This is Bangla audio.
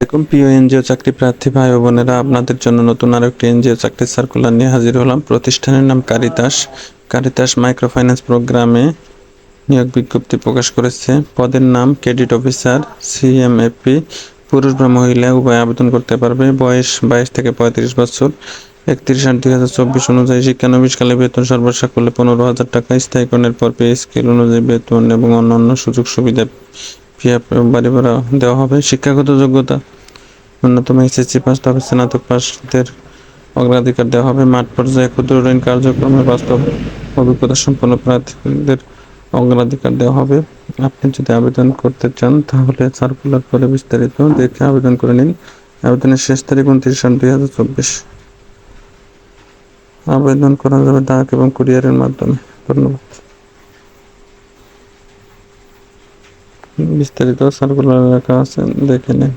দেখুন, প্রিয় এনজিও চাকরি প্রার্থী ভাই বোনেরা, আপনাদের জন্য নতুন আরও একটি এনজিও চাকরি সার্কুলার নিয়ে হাজির হলাম। প্রতিষ্ঠানের নাম কারিতাস। কারিতাস মাইক্রো ফাইন্যান্স প্রোগ্রামে নিয়োগ বিজ্ঞপ্তি প্রকাশ করেছে। পদের নাম ক্রেডিট অফিসার সিএমএপি পুরুষ বা মহিলা, উভয় আবেদন করতে পারবে। বয়স বাইশ থেকে পঁয়ত্রিশ বছর। একত্রিশ আট দুই হাজার চব্বিশ অনুযায়ী শিক্ষানবিশকালে বেতন সর্বশেষ করলে পনেরো হাজার টাকা স্থায়ীকরণের পর পে স্কেল অনুযায়ী বেতন এবং অন্যান্য সুযোগ সুবিধা বাড়ি ভাড়া দেওয়া হবে। শিক্ষাগত যোগ্যতা ন্যূনতম এসএসসি পাস, তবে স্নাতক পাসদের অগ্রাধিকার দেওয়া হবে। মাঠ পর্যায়ে ক্ষুদ্র ঋণ কার্যক্রমে বাস্তব অভিজ্ঞতা সম্পন্ন প্রার্থীদের অগ্রাধিকার দেওয়া হবে। আপনি যদি আবেদন করতে চান, তাহলে সার্কুলার করে বিস্তারিত দেখে আবেদন করে নিন। আবেদনের শেষ তারিখ উনত্রিশ আট দুই হাজার চব্বিশ। আবেদন করা যাবে ডাক এবং কুরিয়ারের মাধ্যমে। ধন্যবাদ। বিস্তারিত সার্কুলার রাখা আছে দেখে নিন।